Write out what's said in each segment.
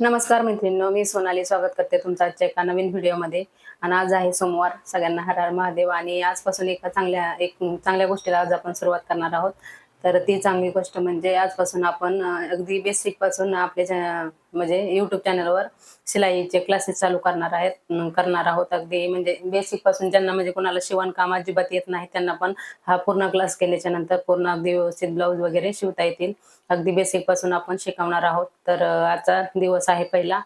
नमस्कार मैत्रिणींनो मी सोनाली स्वागत करते तुमचं आजच्या एका नवीन व्हिडिओमध्ये. आणि आज आहे सोमवार सगळ्यांना हर हर महादेव. आणि आजपासून एका चांगल्या एक चांगल्या गोष्टीला आज आपण सुरुवात करणार आहोत. तर ती चांगली गोष्ट म्हणजे आजपासून आपण अगदी बेसिकपासून आपल्या म्हणजे युट्यूब चॅनलवर शिलाईचे क्लासेस चालू करणार आहेत करणार आहोत. अगदी म्हणजे बेसिकपासून ज्यांना म्हणजे कोणाला शिवणकाम अजिबात येत नाही त्यांना पण हा पूर्ण क्लास केल्याच्यानंतर पूर्ण अगदी व्यवस्थित ब्लाऊज वगैरे शिवता येतील. अगदी बेसिकपासून आपण शिकवणार आहोत. तर आजचा दिवस आहे पहिला.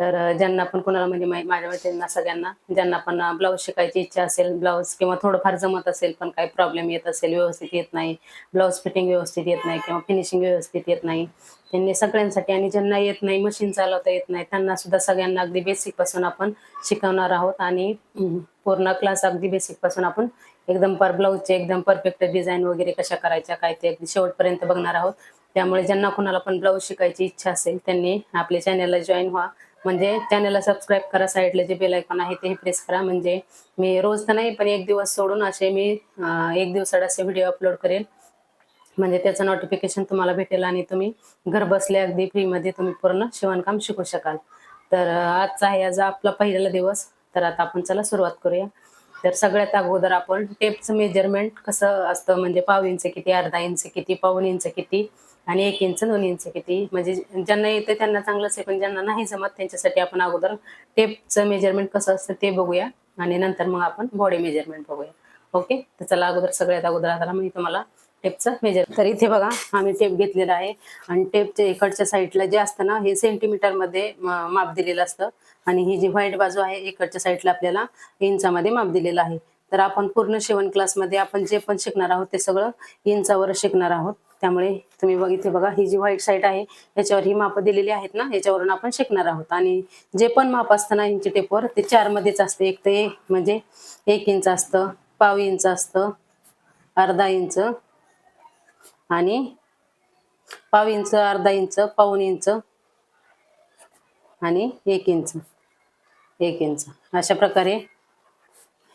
तर ज्यांना पण कोणाला म्हणजे माझ्या मैत्रिणींना सगळ्यांना ज्यांना पण ब्लाऊज शिकायची इच्छा असेल ब्लाऊज किंवा थोडंफार जमत असेल पण काही प्रॉब्लेम येत असेल व्यवस्थित येत नाही ब्लाऊज फिटिंग व्यवस्थित येत नाही किंवा फिनिशिंग व्यवस्थित येत नाही त्यांनी सगळ्यांसाठी आणि ज्यांना येत नाही मशीन चालवता येत नाही त्यांना सुद्धा सगळ्यांना अगदी बेसिकपासून आपण शिकवणार आहोत आणि पूर्ण क्लास अगदी बेसिकपासून आपण एकदम पर ब्लाऊजचे एकदम परफेक्ट डिझाईन वगैरे कशा करायच्या काय ते अगदी शेवटपर्यंत बघणार आहोत. त्यामुळे ज्यांना कोणाला पण ब्लाऊज शिकायची इच्छा असेल त्यांनी आपल्या चॅनलला जॉईन व्हा. म्हणजे चॅनलला सबस्क्राईब करा साईडला जे बेल आयकॉन आहे ते प्रेस करा. म्हणजे मी रोज तर नाही पण एक दिवस सोडून असे मी एक दिवसात असे व्हिडिओ अपलोड करेल म्हणजे त्याचं नोटिफिकेशन तुम्हाला भेटेल आणि तुम्ही घर बसल्या अगदी फ्रीमध्ये तुम्ही पूर्ण शिवणकाम शिकू शकाल. तर आजचा आहे आज आपला पहिला दिवस. तर आता आपण चला सुरुवात करूया. तर सगळ्यात अगोदर आपण टेपचं मेजरमेंट कसं असतं? म्हणजे पाव इंच किती अर्धा इंच किती पाऊन इंच किती? आणि एक इंच दोन इंच किती? म्हणजे ज्यांना येते त्यांना चांगलंच आहे पण ज्यांना नाही जमत त्यांच्यासाठी आपण अगोदर टेपचं मेजरमेंट कसं असतं ते बघूया. आणि नंतर मग आपण बॉडी मेजरमेंट बघूया. ओके तर चला अगोदर सगळ्यात अगोदर आता मी तुम्हाला टेपचं मेजर तर इथे बघा आम्ही टेप घेतलेला आहे. आणि टेपच्या इकडच्या साईडला जे असतं ना हे सेंटीमीटरमध्ये माप दिलेलं असतं. आणि ही जी व्हाईट बाजू आहे इकडच्या साईडला आपल्याला इंचामध्ये माप दिलेलं आहे. तर आपण पूर्ण शिवण क्लासमध्ये आपण जे पण शिकणार आहोत ते सगळं इंचावर शिकणार आहोत. त्यामुळे तुम्ही बघ इथे बघा ही जी व्हाईट साईड आहे याच्यावर ही मापं दिलेली आहेत ना याच्यावरून आपण शिकणार आहोत. आणि जे पण माप असतं ना इंची टेपवर ते चार मध्येच असते. एक ते एक म्हणजे एक इंच असतं पाव इंच असतं अर्धा इंच आणि पाव इंच अर्धा इंच पाऊन इंच आणि एक इंच एक इंच अशा प्रकारे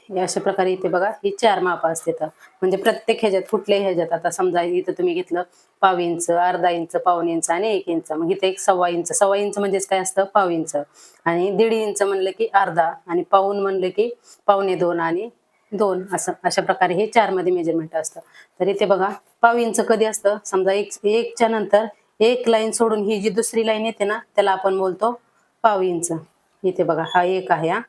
हे अशा प्रकारे इथे बघा ही चार माप असते तर म्हणजे प्रत्येक ह्याच्यात कुठल्याही ह्याच्यात आता समजा इथं तुम्ही घेतलं पाव इंच अर्धा इंच पाऊन इंच आणि एक इंच. मग इथे एक सव्वा इंच. सव्वा इंच म्हणजेच काय असतं? पाव इंच. आणि दीड इंच म्हणलं की अर्धा आणि पाऊन म्हणलं की पावणे दोन आणि दोन. असं अशा प्रकारे हे चारमध्ये मेजरमेंट असतं. तर इथे बघा पाव इंच कधी असतं? समजा एक एकच्या नंतर एक लाईन सोडून ही जी दुसरी लाईन येते ना त्याला आपण बोलतो पाव इंच. इथे बघा हा एक आहे हा.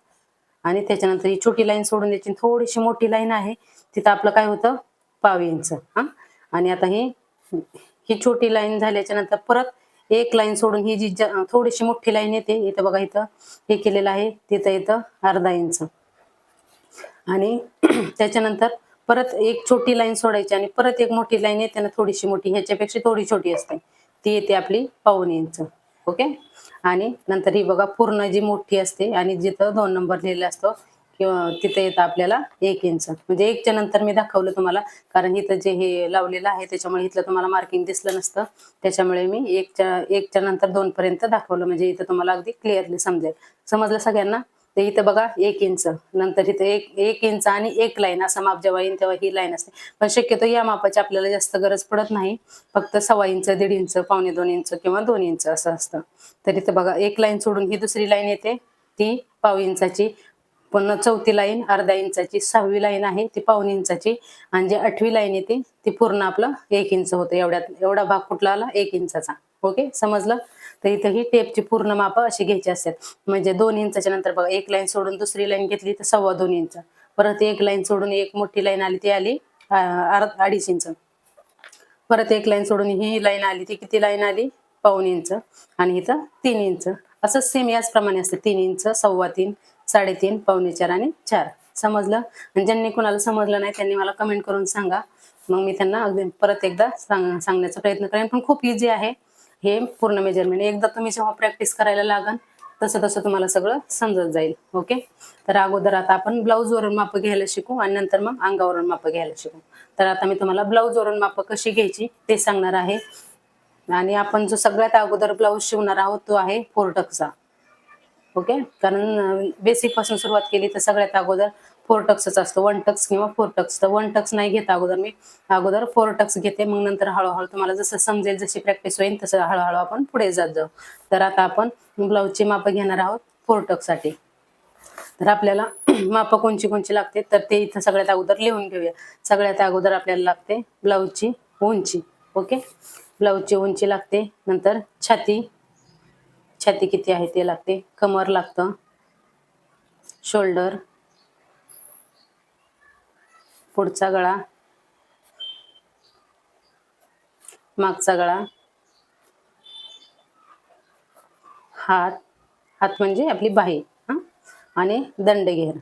आणि त्याच्यानंतर ही छोटी लाईन सोडून द्यायची. थोडीशी मोठी लाईन आहे. तिथं आपलं काय होतं? पाव इंच आणि आता ही ही छोटी लाईन झाल्याच्यानंतर परत एक लाईन सोडून ही जी थोडीशी मोठी लाईन येते इथं बघा इथं हे केलेलं आहे. तिथं इथं अर्धा इंच. आणि त्याच्यानंतर परत एक छोटी लाईन सोडायची आणि परत एक मोठी लाईन येते ना थोडीशी मोठी ह्याच्यापेक्षा थोडी छोटी असते. ती येते आपली पाऊन इंच. ओके? आणि नंतर ही बघा पूर्ण जी मोठी असते आणि जिथं दोन नंबर लिहिलेला असतो किंवा तिथे येतं आपल्याला एक इंच म्हणजे एकच्या नंतर मी दाखवलं तुम्हाला कारण इथं जे हे लावलेलं आहे त्याच्यामुळे इथलं तुम्हाला मार्किंग दिसलं नसतं. त्याच्यामुळे मी एकच्या एकच्या नंतर दोन पर्यंत दाखवलं. म्हणजे इथं तुम्हाला अगदी क्लिअरली समजेल. समजलं सगळ्यांना? तर इथं बघा एक इंच नंतर इथं एक एक इंच आणि एक लाईन असं माप जेव्हा येईल तेव्हा ही लाईन असते. पण शक्यतो या मापाची आपल्याला जास्त गरज पडत नाही. फक्त सव्वा इंच दीड इंच पावणे दोन इंच किंवा दोन इंच असं असतं. तर इथं बघा एक लाईन सोडून ही दुसरी लाईन येते. ती पाव इंचाची पुन्हा चौथी लाईन अर्धा इंचाची सहावी लाईन आहे ती पाऊन इंचाची आणि जी आठवी लाईन येते ती पूर्ण आपलं एक इंच होतं. एवढ्यात एवढा भाग कुठला आला? एक इंचाचा ओके समजलं? तर इथं ही टेपची पूर्ण माप अशी घ्यायची असतात म्हणजे दोन इंचाच्या नंतर बघा एक लाईन सोडून दुसरी लाईन घेतली तर सव्वा दोन इंच. परत एक लाईन सोडून एक मोठी लाईन आली ती आली अर्ध अडीच इंच. परत एक लाईन सोडून ही लाईन आली ती किती लाईन आली? पाऊन इंच. आणि इथं तीन इंच. असं सेम याचप्रमाणे असतं. तीन इंच सव्वा तीन साडेतीन पावणे चार आणि चार. समजलं? आणि ज्यांनी कोणाला समजलं नाही त्यांनी मला कमेंट करून सांगा. मग मी त्यांना अगदी परत एकदा सांग सांगण्याचा प्रयत्न करेन. पण खूप इझी आहे. हे पूर्ण मेजरमेंट एकदा तुम्ही जेव्हा प्रॅक्टिस करायला लागाल तसं तसं तुम्हाला सगळं समजत जाईल. ओके तर अगोदर आता आपण ब्लाऊज वरून माप घ्यायला शिकू आणि नंतर मग अंगावरून माप घ्यायला शिकू. तर आता मी तुम्हाला ब्लाऊज वरून माप कशी घ्यायची ते सांगणार आहे. आणि आपण जो सगळ्यात अगोदर ब्लाऊज शिवणार आहोत तो आहे फोर ओके कारण बेसिकपासून सुरुवात केली तर सगळ्यात अगोदर फोर टक्सच असतो. वन टक्स किंवा फोर टक्स तर वन टक्स नाही घेत अगोदर मी. अगोदर फोर टक्स घेते. मग नंतर हळूहळू तुम्हाला जसं समजेल जशी प्रॅक्टिस होईल तसं हळूहळू आपण पुढे जात जाऊ. तर आता आपण ब्लाऊजची माप घेणार आहोत फोर टक्ससाठी तर आपल्याला माप कोणची कोणची लागते? तर ते इथं सगळ्यात अगोदर लिहून घेऊया. सगळ्यात अगोदर आपल्याला लागते ब्लाऊजची उंची. ओके ब्लाऊजची उंची लागते. नंतर छाती. छाती किती आहे ते लागते? कमर लागतं. शोल्डर पुढचा गळा. मागचा गळा. हात. हात म्हणजे आपली बाही हं? आणि दंडघेर.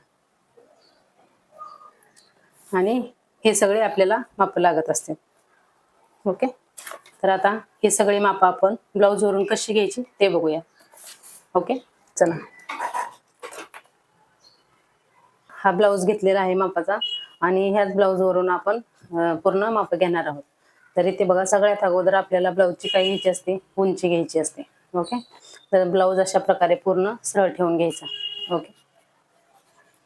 आणि हे सगळे आपल्याला माप लागत असते. ओके? तर आता हे सगळे माप आपण ब्लाऊजवरून कशी घ्यायची ते बघूया. ओके? चला. हा ब्लाऊज घेतलेला आहे मापाचा. आणि ह्याच ब्लाऊजवरून आपण पूर्ण माप घेणार आहोत. तर इथे बघा सगळ्यात अगोदर आपल्याला ब्लाऊजची काय घ्यायची असते उंची घ्यायची असते. ओके? तर ब्लाऊज अशा प्रकारे पूर्ण सरळ ठेवून घ्यायचा. ओके?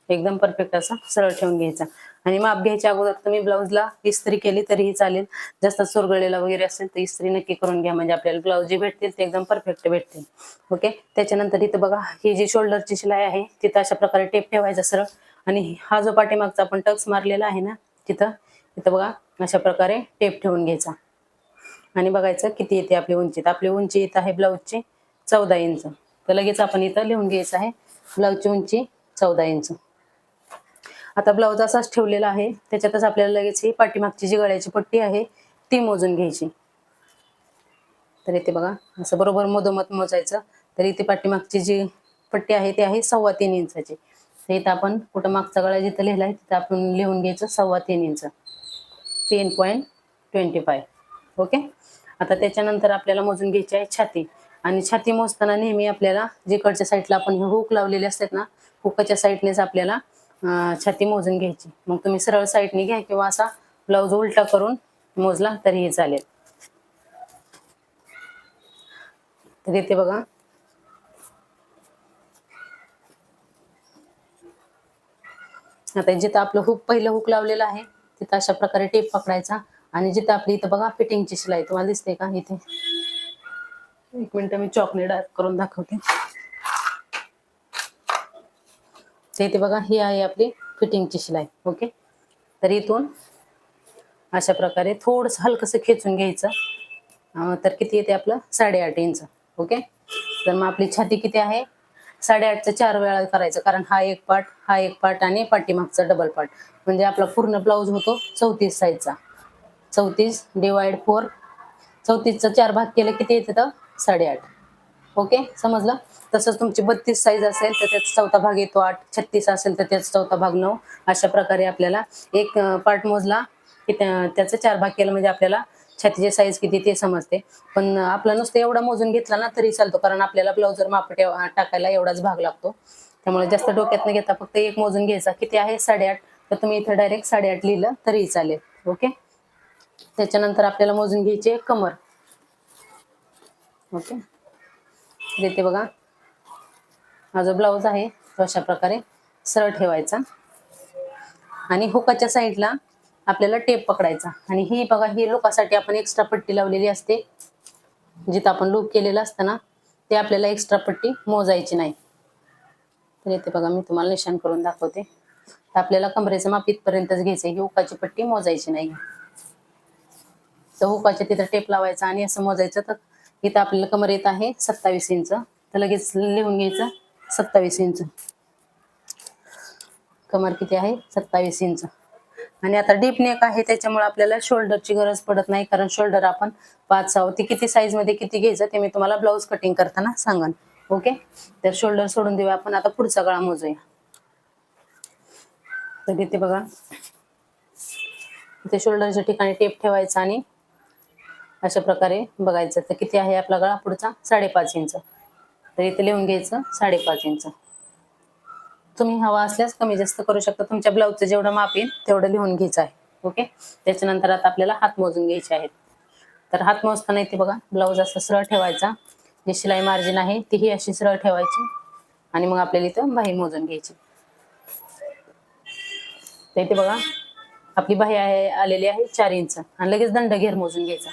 एकदम परफेक्ट असा सरळ ठेवून घ्यायचा. आणि माप घ्यायच्या अगोदर तुम्ही ब्लाऊजला इस्त्री केली तरीही चालेल. जास्त चुरगळलेला वगैरे असेल तर इस्त्री नक्की करून घ्या. म्हणजे आपल्याला ब्लाऊज जे भेटतील ते एकदम परफेक्ट भेटतील. ओके? त्याच्यानंतर इथं बघा ही जी शोल्डरची शिलाई आहे तिथं अशा प्रकारे टेप ठेवायचा सरळ. आणि हा जो पाठीमागचा आपण टक्स मारलेला आहे ना तिथं तिथं बघा अशा प्रकारे टेप ठेवून घ्यायचा. आणि बघायचं किती येते आपली उंची. आपली उंची इथं आहे ब्लाऊजची चौदा इंच. तर लगेच आपण इथं लिहून घ्यायचं आहे ब्लाऊजची उंची चौदा इंच. आता ब्लाऊज असाच ठेवलेला आहे. त्याच्यातच आपल्याला लगेच ही पाठीमागची जी गळ्याची पट्टी आहे ती मोजून घ्यायची. तर इथे बघा असं बरोबर मधोमध मोजायचं. तर इथे पाठीमागची जी पट्टी आहे ती आहे सव्वा तीन इंचाची. इथं आपण कुठं मागचा गळा जिथं लिहिला आहे तिथं आपण लिहून घ्यायचं सव्वा तीन इंच. तीन पॉईंट ट्वेंटी फाय ओके आता त्याच्यानंतर आपल्याला मोजून घ्यायची आहे छाती. आणि छाती मोजताना नेहमी आपल्याला जिकडच्या साईडला आपण हे हुक लावलेले असतात ना हुकाच्या साईडनेच आपल्याला छाती मोजून घ्यायची. मग तुम्ही सरळ साईडने घ्या किंवा असा ब्लाऊज उलटा करून मोजला तरीही चालेल. तर इथे बघा आता जिथं आपलं हुक पहिलं हुक लावलेलं आहे तिथं अशा प्रकारे टेप पकडायचा. आणि जिथं आपली इथं बघा फिटिंगची शिलाई तुम्हाला दिसते का? इथे. एक मिनिट मी चॉकने डार्क करून दाखवते. ते इथे बघा ही आहे आपली फिटिंगची शिलाई ओके तर इथून अशा प्रकारे थोडस हलकस खेचून घ्यायचं. तर किती येते आपलं? साडेआठ इंच ओके तर मग आपली छाती किती आहे? साडेआठचा चार वेळा करायचं. कारण हा एक पार्ट हा एक पार्ट आणि पाठीमागचा डबल पार्ट म्हणजे आपला पूर्ण ब्लाऊज होतो चौतीस साईजचा चौतीस डिवाइड फोर चौतीसचा चार भाग केले किती येते तर? साडेआठ. ओके समजलं? तसंच तुमची बत्तीस साईज असेल तर त्याचा चौथा भाग येतो आठ. छत्तीस असेल तर त्याचा चौथा भाग नऊ. अशा प्रकारे आपल्याला एक पार्ट मोजला. की त्याचा चार भाग केला म्हणजे आपल्याला छातीची साईज किती ते समजते. पण आपलं नुसतं एवढा मोजून घेतला ना तरी चालतो. कारण आपल्याला ब्लाउजर माप टाकायला एवढाच भाग लागतो. त्यामुळे जास्त डोक्यात न घेता फक्त एक मोजून घ्यायचा. किती आहे? साडेआठ. तर तुम्ही इथं डायरेक्ट साडेआठ लिहिलं तरी चालेल. ओके त्याच्यानंतर आपल्याला मोजून घ्यायची कमर. ओके देते बघा. हा जो ब्लाऊज आहे तो अशा प्रकारे सरळ ठेवायचा. आणि हुकाच्या साईडला आपल्याला टेप पकडायचा. आणि ही बघा ही लोकांसाठी आपण एक्स्ट्रा पट्टी लावलेली असते. जिथं आपण लूप केलेलं असतं ना ते आपल्याला एक्स्ट्रा पट्टी मोजायची नाही. तर येते बघा मी तुम्हाला निशाण करून दाखवते. तर आपल्याला कमरेचं माप इथपर्यंतच घ्यायचं ही हुकाची पट्टी मोजायची नाही. तर हुकाच्या तिथं टेप लावायचा आणि असं मोजायचं तर इथं आपल्याला कमर येत आहे सत्तावीस इंच. तर लगेच लिहून घ्यायचं सत्तावीस इंच. कमर किती आहे? सत्तावीस इंच. आणि आता डीप नेक आहे त्याच्यामुळे आपल्याला शोल्डरची गरज पडत नाही कारण शोल्डर आपण पाच सहा ती किती साईजमध्ये किती घ्यायचं ते मी तुम्हाला ब्लाऊज कटिंग करताना सांगन. ओके तर शोल्डर सोडून देऊया आपण. आता पुढचा गळा मोजूया. तर इथे बघा. इथे शोल्डरच्या ठिकाणी टेप ठेवायचा आणि अशा प्रकारे बघायचं. तर किती आहे आपला गळा पुढचा? साडेपाच इंच. तर इथे लिहून घ्यायचं साडेपाच इंच. तुम्ही हवा असल्यास कमी जास्त करू शकता. तुमच्या ब्लाऊजचं जेवढं माप येईल तेवढं लिहून घ्यायचं आहे. ओके त्याच्यानंतर आता आपल्याला हात मोजून घ्यायचे आहेत. तर हात मोजताना इथे बघा ब्लाऊज असा सरळ ठेवायचा. जी शिलाई मार्जिन आहे तीही अशी सरळ ठेवायची. आणि मग आपल्याला इथं बाही मोजून घ्यायची. तर इथे बघा आपली बाही आहे आलेली आहे चार इंच. आणि लगेच दंडघेर मोजून घ्यायचा.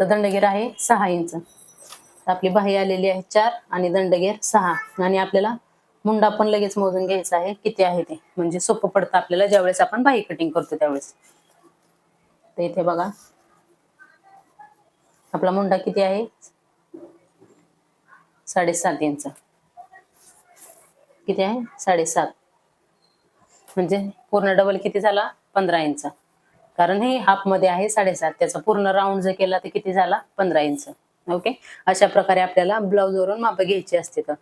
तर दंडघेर आहे सहा इंच. आपली बाही आलेली आहे चार आणि दंडघेर सहा. आणि आपल्याला मुंडा पण लगेच मोजून घ्यायचा आहे. किती आहे ते? म्हणजे सोपं पडतं आपल्याला ज्यावेळेस आपण बाही कटिंग करतो त्यावेळेस. तर इथे बघा. आपला मुंडा किती आहे? साडेसात इंच किती आहे? साडेसात. म्हणजे पूर्ण डबल किती झाला? पंधरा इंच कारण हे हाफमध्ये आहे साडेसात. त्याचा पूर्ण राऊंड जर केला तर किती झाला? पंधरा इंच ओके अशा प्रकारे आपल्याला ब्लाऊजवरून माप घ्यायची असते तर.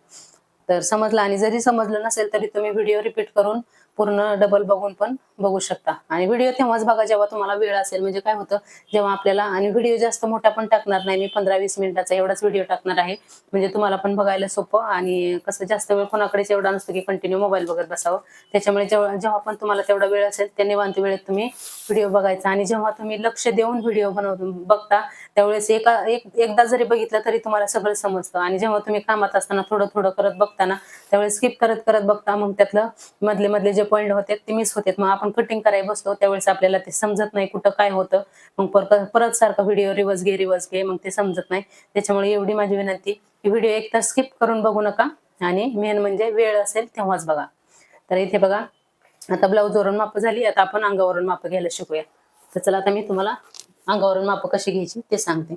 तर समजलं आणि जरी समजलं नसेल तरी तुम्ही व्हिडिओ रिपीट करून पूर्ण डबल बघून पण बघू शकता. आणि व्हिडिओ तेव्हाच बघा जेव्हा तुम्हाला वेळ असेल. म्हणजे काय होतं जेव्हा आपल्याला आणि व्हिडिओ जास्त मोठा पण टाकणार नाही. मी पंधरा वीस मिनिटाचा एवढाच व्हिडिओ टाकणार आहे. म्हणजे तुम्हाला पण बघायला सोपं. आणि कसं जास्त वेळ कोणाकडेच एवढा नसतो की कंटिन्यू मोबाईल बघत बसावं. त्याच्यामुळे जेव्हा जेव्हा पण तुम्हाला तेवढा वेळ असेल त्या निवांत वेळेत तुम्ही व्हिडिओ बघायचा. आणि जेव्हा तुम्ही लक्ष देऊन व्हिडिओ बनव बघता त्यावेळेस एका एक एकदा जरी बघितलं तरी तुम्हाला सगळं समजतं. आणि जेव्हा तुम्ही कामात असताना थोडं थोडं करत बघताना त्यावेळेस स्किप करत करत बघता मग त्यातलं मधले मधले जे पॉईंट होते ते मिस होते मग आपण कटिंग करायला बसतो त्यावेळेस आपल्याला ते समजत नाही कुठं काय होतं. मग परत परत सारखा व्हिडिओ रिवर्स घे रिवर्स घे मग ते समजत नाही. त्याच्यामुळे एवढी माझी विनंती की व्हिडिओ एक तर स्किप करून बघू नका आणि मेन म्हणजे वेळ असेल तेव्हाच बघा. तर इथे बघा आता ब्लाऊज वरून माप झाली आता आपण अंगावरून माप घ्यायला शिकूया. तर चला आता मी तुम्हाला अंगावरून माप कशी घ्यायची ते सांगते.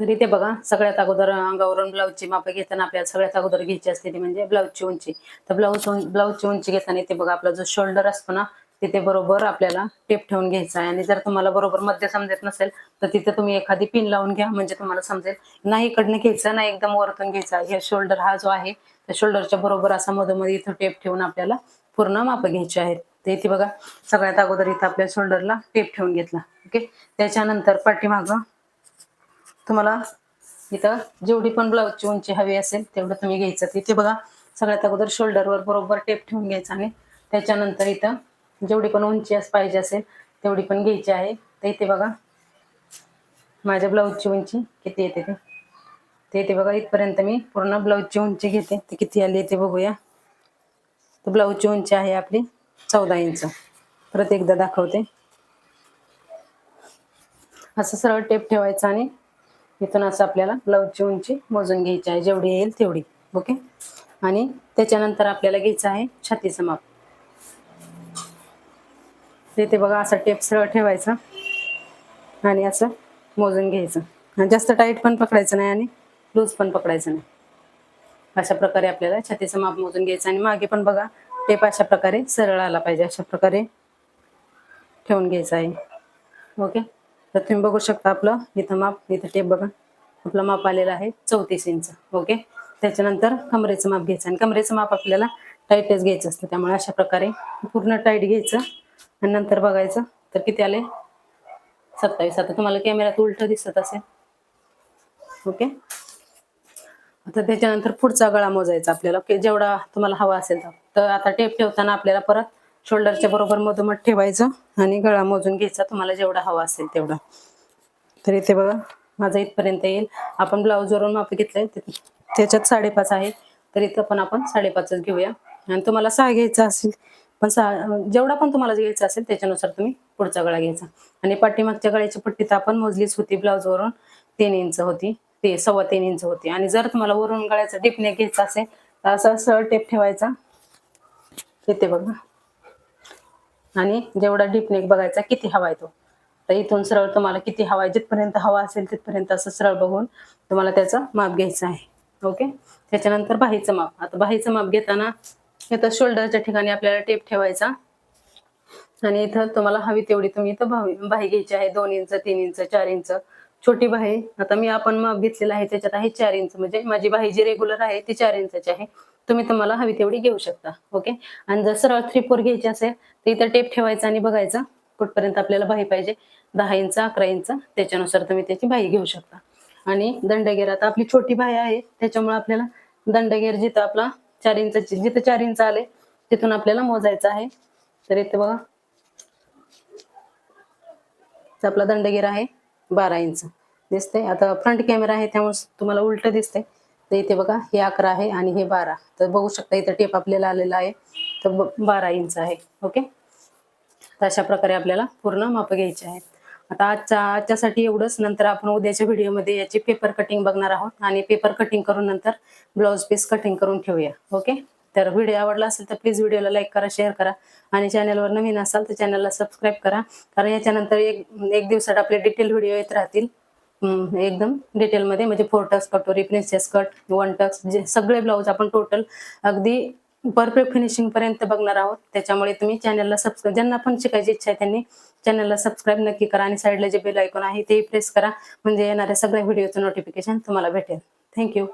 तर इथे बघा सगळ्यात अगोदर अंगावरून ब्लाऊजची माप घेताना आपल्याला सगळ्यात अगोदर घ्यायची असते ती म्हणजे ब्लाऊजची उंची तर ब्लाऊज ब्लाऊजची उंची घेताना इथे बघा आपला जो शोल्डर असतो ना तिथे बरोबर आपल्याला टेप ठेवून घ्यायचा आहे. आणि जर तुम्हाला बरोबर मध्य समजत नसेल तर तिथे तुम्ही एखादी पिन लावून घ्या म्हणजे तुम्हाला समजेल नाही इकडनं घ्यायचं ना एकदम वरतून घ्यायचा हे शोल्डर हा जो आहे त्या शोल्डरच्या बरोबर असा मधोमध इथं टेप ठेवून आपल्याला पूर्ण माप घ्यायची आहेत. ते इथे बघा सगळ्यात अगोदर इथं आपल्या शोल्डरला टेप ठेवून घेतला. ओके त्याच्यानंतर पाठीमागं तुम्हाला इथं जेवढी पण ब्लाऊजची उंची हवी असेल तेवढं तुम्ही घ्यायचं. तिथे बघा सगळ्यात अगोदर शोल्डरवर बरोबर टेप ठेवून घ्यायचा आणि त्याच्यानंतर इथं जेवढी पण उंची पाहिजे असेल तेवढी पण घ्यायची आहे. तर इथे बघा माझ्या ब्लाऊजची उंची किती येते ते. ते इथे बघा इथपर्यंत मी पूर्ण ब्लाऊजची उंची घेते. ते किती आली ते बघूया. तर ब्लाऊजची उंची आहे आपली चौदा इंच. परत एकदा दाखवते. असं सरळ टेप ठेवायचं आणि इथून असं आपल्याला ब्लाऊजची उंची मोजून घ्यायची आहे. जेवढी येईल तेवढी. ओके आणि त्याच्यानंतर आपल्याला घ्यायचं आहे छातीचं माप तिथे बघा असा टेप सरळ ठेवायचा आणि असं मोजून घ्यायचं. आणि जास्त टाईट पण पकडायचं नाही आणि लूज पण पकडायचं नाही. अशा प्रकारे आपल्याला छातीचं माप मोजून घ्यायचं आणि मागे पण बघा टेप अशा प्रकारे सरळ आला पाहिजे. अशा प्रकारे ठेवून घ्यायचं आहे. ओके तर तुम्ही बघू शकता आपलं. इथं माप इथं टेप बघा. आपलं माप आलेलं आहे चौतीस इंच. ओके त्याच्यानंतर कमरेचं माप घ्यायचं. आणि कमरेचं माप आपल्याला टाईटच घ्यायचं असतं. त्यामुळे अशा प्रकारे पूर्ण टाईट घ्यायचं. आणि नंतर बघायचं. तर किती आले? सत्तावीस. आता तुम्हाला कॅमेऱ्यात उलट दिसत असेल. ओके आता त्याच्यानंतर पुढचा गळा मोजायचा आपल्याला. जेवढा तुम्हाला हवा असेल. तर. तर आता टेप ठेवताना आपल्याला परत शोल्डरच्या बरोबर मधोमध ठेवायचं आणि गळा मोजून घ्यायचा तुम्हाला जेवढा हवा असेल तेवढा. तर इथे बघा माझा इथपर्यंत येईल. आपण ब्लाऊजवरून माप घेतलंय त्याच्यात साडेपाच आहे तर इथं पण आपण साडेपाचच घेऊया. आणि तुम्हाला सहा घ्यायचा असेल पण सहा जेवढा पण तुम्हाला घ्यायचा असेल त्याच्यानुसार तुम्ही पुढचा गळा घ्यायचा. आणि पाठीमागच्या गळ्याची पट्टी तर आपण मोजलीच होती ब्लाऊजवरून तीन इंच होती. ते सव्वा तीन इंच होती. आणि जर तुम्हाला वरून गळ्याचा डिपनेक घ्यायचा असेल तर असा सरळ टेप ठेवायचा. इथे बघा. आणि जेवढा डिपनेक बघायचा किती हवा आहे तो. तर इथून सरळ तुम्हाला किती हवा आहे जिथपर्यंत हवा असेल तिथपर्यंत असं सरळ बघून तुम्हाला त्याचं माप घ्यायचं आहे. ओके त्याच्यानंतर बाहीचं माप. आता बाहीचं माप घेताना इथं शोल्डरच्या ठिकाणी आपल्याला टेप ठेवायचा. आणि इथं तुम्हाला हवी तेवढी तुम्ही इथं बाही बाही घ्यायची आहे दोन इंच तीन इंच चार इंच. छोटी बाही आता मी आपण माप घेतलेला आहे त्याच्यात आहे चार इंच. म्हणजे माझी बाही जी रेग्युलर आहे ती चार इंचाची आहे. तुम्ही तुम्हाला हवी तेवढी घेऊ शकता ओके आणि जर सरळ थ्री फोर घ्यायची असेल तर इथं टेप ठेवायचा आणि बघायचा कुठपर्यंत आपल्याला बाही पाहिजे. दहा इंच अकरा इंच त्याच्यानुसार तुम्ही त्याची बाही घेऊ शकता. आणि दंडगेर आता आपली छोटी बाही आहे त्याच्यामुळे आपल्याला दंडगेर जिथं आपला चार इंच जिथं चार इंच आले तिथून आपल्याला मोजायचं आहे. तर इथे बघा. आपला दंडगेर आहे बारा इंच. दिसते आता फ्रंट कॅमेरा आहे त्यामुळे तुम्हाला उलट दिसते तर इथे बघा हे अकरा आहे आणि हे बारा. तर बघू शकता इथं टेप आपल्याला आलेला आहे. तर बारा इंच आहे ओके तर अशा प्रकारे आपल्याला पूर्ण माप घ्यायचे आहेत. आता आजच्या आजच्यासाठी एवढंच. नंतर आपण उद्याच्या व्हिडिओमध्ये याची पेपर कटिंग बघणार आहोत. आणि पेपर कटिंग करून नंतर ब्लाऊज पीस कटिंग करून ठेवूया ओके तर व्हिडिओ आवडला असेल तर प्लीज व्हिडिओला लाईक करा शेअर करा. आणि चॅनलवर नवीन असाल तर चॅनलला सबस्क्राईब करा. कारण याच्यानंतर एक एक दिवसात आपले डिटेल व्हिडिओ येत राहतील. एकदम डिटेलमध्ये म्हणजे फोर टक्स कटोरी प्रिन्सेस कट वन टक्स जे सगळे ब्लाऊज आपण टोटल अगदी परफेक्ट फिनिशिंग पर्यंत बघणार आहोत. त्याच्यामुळे तुम्ही चॅनलला सबस्क्राईब ज्यांना पण शिकायची इच्छा आहे त्यांनी चॅनलला सबस्क्राईब नक्की करा आणि साईडला जे बेल ऐकून आहे तेही प्रेस करा. म्हणजे येणाऱ्या सगळ्या व्हिडिओचं नोटिफिकेशन तुम्हाला भेटेल. थँक्यू